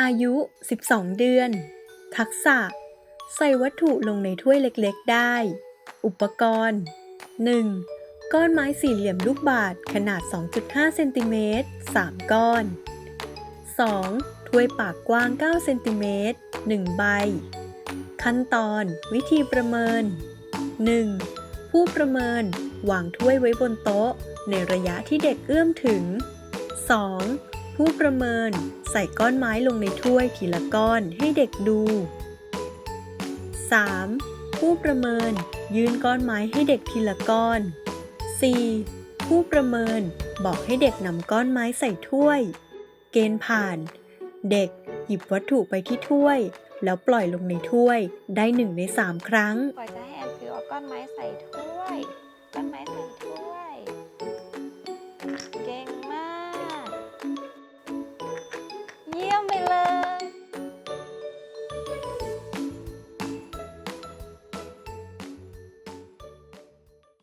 อายุ 12 เดือน ทักษะ ใส่วัตถุลงในถ้วยเล็กๆได้ อุปกรณ์ 1. ก้อนไม้สี่เหลี่ยมลูกบาศก์ขนาด 2.5 เซนติเมตร 3 ก้อน 2. ถ้วยปากกว้าง 9 เซนติเมตร 1 ใบ ขั้นตอน วิธีประเมิน 1. ผู้ประเมิน วางถ้วยไว้บนโต๊ะ ในระยะที่เด็กเอื้อมถึง 2. ผู้ประเมินใส่ก้อนไม้ลงในถ้วยทีละก้อนให้เด็กดู 3. ผู้ประเมินยื่นก้อนไม้ให้เด็กทีละก้อน 4. ผู้ประเมินบอกให้เด็กนำก้อนไม้ใส่ถ้วย เกณฑ์ผ่าน เด็กหยิบวัตถุไปที่ถ้วย แล้วปล่อยลงในถ้วยได้หนึ่งในสามครั้งปล่อยจะให้แอนฟิวเอาก้อนไม้ใส่ถ้วย